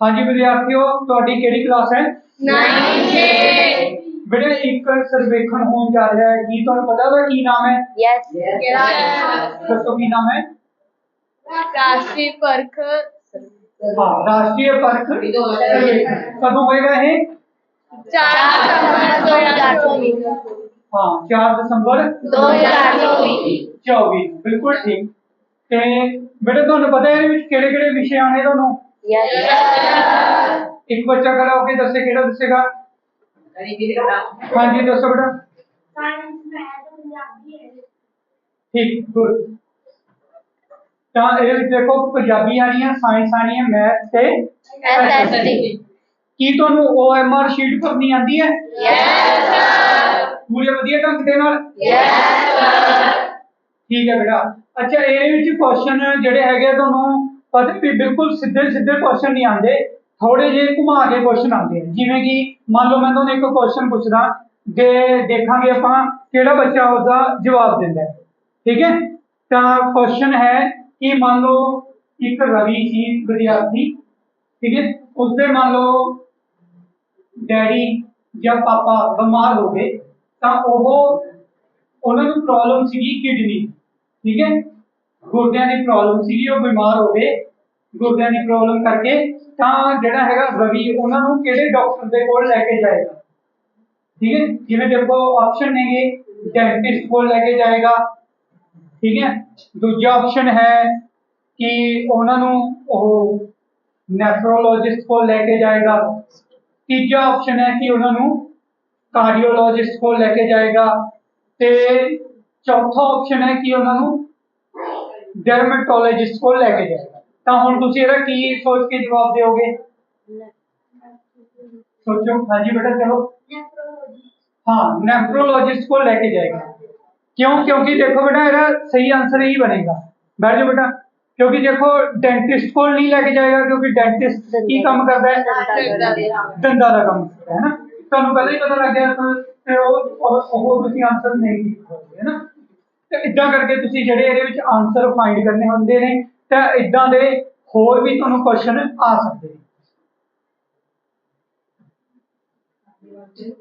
ਹਾਂਜੀ ਵਿਦਿਆਰਥੀਓ ਤੁਹਾਡੀ ਕਿਹੜੀ ਕਲਾਸ ਹੈ 9 ਬੇਟੇ ਇੱਕ ਸਰਵੇਖਣ ਹੋਣ ਜਾ ਰਿਹਾ ਹੈ ਕੀ ਤੁਹਾਨੂੰ ਪਤਾ ਉਹਦਾ ਕੀ ਨਾਮ ਹੈ ਯੈਸ ਦੱਸੋ ਕੀ ਨਾਮ ਹੈ ਰਾਸ਼ਟਰੀ ਪਰਖ ਹਾਂ ਰਾਸ਼ਟਰੀ ਪਰਖ ਸਰਵੇਖਣ ਕਦੋਂ ਹੋਏਗਾ ਇਹ 4 ਸਤੰਬਰ 2024 ਹਾਂ 4 ਦਸੰਬਰ 2024 24 ਬਿਲਕੁਲ ਠੀਕ ਤੇ ਬੇਟੇ ਤੁਹਾਨੂੰ ਪਤਾ ਹੈ ਇਹਦੇ ਵਿੱਚ ਕਿਹੜੇ ਕਿਹੜੇ ਵਿਸ਼ੇ ਆਣੇ ਤੁਹਾਨੂੰ ਯੈਸ ਇੱਕ ਬੱਚਾ ਖੜਾ ਹੋ ਕੇ ਦੱਸੇ ਕਿਹੜਾ ਦੱਸੇਗਾ? ਹਾਂਜੀ ਦੱਸੋ ਬੇਟਾ। ਸਾਇੰਸ ਮੈਥ ਪੰਜਾਬੀ ਹੈ ਠੀਕ ਗੁੱਡ। ਤਾਂ ਵਿੱਚ ਦੇਖੋ ਪੰਜਾਬੀ ਆਣੀ ਹੈ ਸਾਇੰਸ ਆਣੀ ਹੈ ਮੈਥ ਤੇ ਐਸਐਸਟੀ ਕੀ ਤੁਹਾਨੂੰ OMR ਸ਼ੀਟ ਭਰਨੀ ਆਂਦੀ ਹੈ? ਯੈਸ ਪੂਰੇ ਵਧੀਆ ਢੰਗ ਦੇ ਨਾਲ? ਯੈਸ ਠੀਕ ਹੈ ਬੇਟਾ। ਅੱਛਾ ਇਹਦੇ ਵਿੱਚ ਕੁਐਸਚਨ ਜਿਹੜੇ ਹੈਗੇ ਆ ਤੁਹਾਨੂੰ ਪਤਾ ਵੀ ਬਿਲਕੁਲ ਸਿੱਧੇ ਸਿੱਧੇ ਕੁਐਸਚਨ ਨਹੀਂ ਆਉਂਦੇ। ਥੋੜੇ ਜਿਹੇ ਘੁਮਾ ਕੇ ਕੁਐਸਚਨ ਆਉਂਦੇ ਆ ਜਿਵੇਂ ਕਿ ਮੰਨ ਲਓ, ਮੈਂ ਤੁਹਾਨੂੰ ਇੱਕ ਕੁਐਸਚਨ ਪੁੱਛਦਾ ਦੇ ਦੇਖਾਂਗੇ ਆਪਾਂ ਕਿਹੜਾ ਬੱਚਾ ਉਹਦਾ ਜਵਾਬ ਦਿੰਦਾ ਹੈ। ਠੀਕ ਹੈ? ਤਾਂ ਕੁਐਸਚਨ ਹੈ ਕਿ ਮੰਨ ਲਓ, ਇੱਕ ਰਵੀ ਸੀ, ਵਿਦਿਆਰਥੀ। ਠੀਕ ਹੈ? ਉਸਦੇ ਮੰਨ ਲਓ, ਡੈਡੀ ਜਾਂ ਪਾਪਾ ਬਿਮਾਰ ਹੋ ਗਏ, ਤਾਂ ਉਹ, ਉਹਨਾਂ ਨੂੰ ਪ੍ਰੋਬਲਮ ਸੀਗੀ ਕਿਡਨੀ। ਠੀਕ ਹੈ? ਗੁਰਦਿਆਂ ਦੀ ਪ੍ਰੋਬਲਮ ਸੀਗੀ, ਉਹ ਬਿਮਾਰ ਹੋ ਗਏ। ਗੁਰਦਿਆਂ ਦੀ ਪ੍ਰੋਬਲਮ ਕਰਕੇ ਤਾਂ ਜਿਹੜਾ ਹੈਗਾ ਰਵੀ, ਉਹਨਾਂ ਨੂੰ ਕਿਹੜੇ ਡਾਕਟਰ ਦੇ ਕੋਲ ਲੈ ਕੇ ਜਾਏਗਾ? ਠੀਕ ਹੈ ਜਿਵੇਂ ਦੇਖੋ ਆਪਸ਼ਨ ਨੇਗੇ ਡੈਂਟਿਸਟ ਕੋਲ ਲੈ ਕੇ ਜਾਏਗਾ। ਠੀਕ ਹੈ? ਦੂਜਾ ਆਪਸ਼ਨ ਹੈ ਕਿ ਉਹਨਾਂ ਨੂੰ ਉਹ ਨੈਫਰੋਲੋਜਿਸਟ ਕੋਲ ਲੈ ਕੇ ਜਾਏਗਾ। ਤੀਜਾ ਆਪਸ਼ਨ ਹੈ ਕਿ ਉਹਨਾਂ ਨੂੰ ਕਾਰਡੀਓਲੋਜਿਸਟ ਕੋਲ ਲੈ ਕੇ ਜਾਏਗਾ। ਤੇ ਚੌਥਾ ਆਪਸ਼ਨ ਹੈ ਕਿ ਉਹਨਾਂ ਨੂੰ ਡਰਮੇਟੋਲੋਜਿਸਟ ਕੋਲ ਲੈ ਕੇ ਜਾਏਗਾ ਤਾਂ ਹੁਣ ਤੁਸੀਂ ਇਹਦਾ ਕੀ ਸੋਚ ਕੇ ਜਵਾਬ ਦਿਓਗੇ ਸੋਚੋ ਹਾਂਜੀ ਬੇਟਾ ਚਲੋ ਨੈਫਰੋਲੋਜੀ हाँ नेफ्रोलॉजिस्ट को लेके जाएगा क्यों क्योंकि देखो बेटा मेरा सही आंसर यही बनेगा बैठ जाओ बेटा क्योंकि देखो डेंटिस्ट को नहीं लेके जाएगा क्योंकि डेंटिस्ट की काम करता है ਦੰਦਾਂ ਦਾ ਕੰਮ ਕਰਦਾ ਹੈ ਨਾ ਤੁਹਾਨੂੰ ਪਹਿਲਾਂ ਹੀ ਪਤਾ ਲੱਗ ਗਿਆ ਤਾਂ ਫਿਰ ਉਹ ਉਹ- ਉਹ ਤੁਸੀਂ ਆਨਸਰ ਨਹੀਂ ਲਿਖ ਸਕਦੇ ਹੈ ਨਾ ਤੇ ਇਦਾਂ ਕਰਕੇ ਤੁਸੀਂ ਜਿਹੜੇ ਇਹਦੇ ਵਿੱਚ ਆਨਸਰ ਫਾਈਂਡ ਕਰਨੇ ਹੁੰਦੇ ਨੇ, ਤਾਂ ਇਦਾਂ ਦੇ ਹੋਰ ਵੀ ਤੁਹਾਨੂੰ ਕੁਐਸਚਨ ਆ ਸਕਦੇ ਨੇ।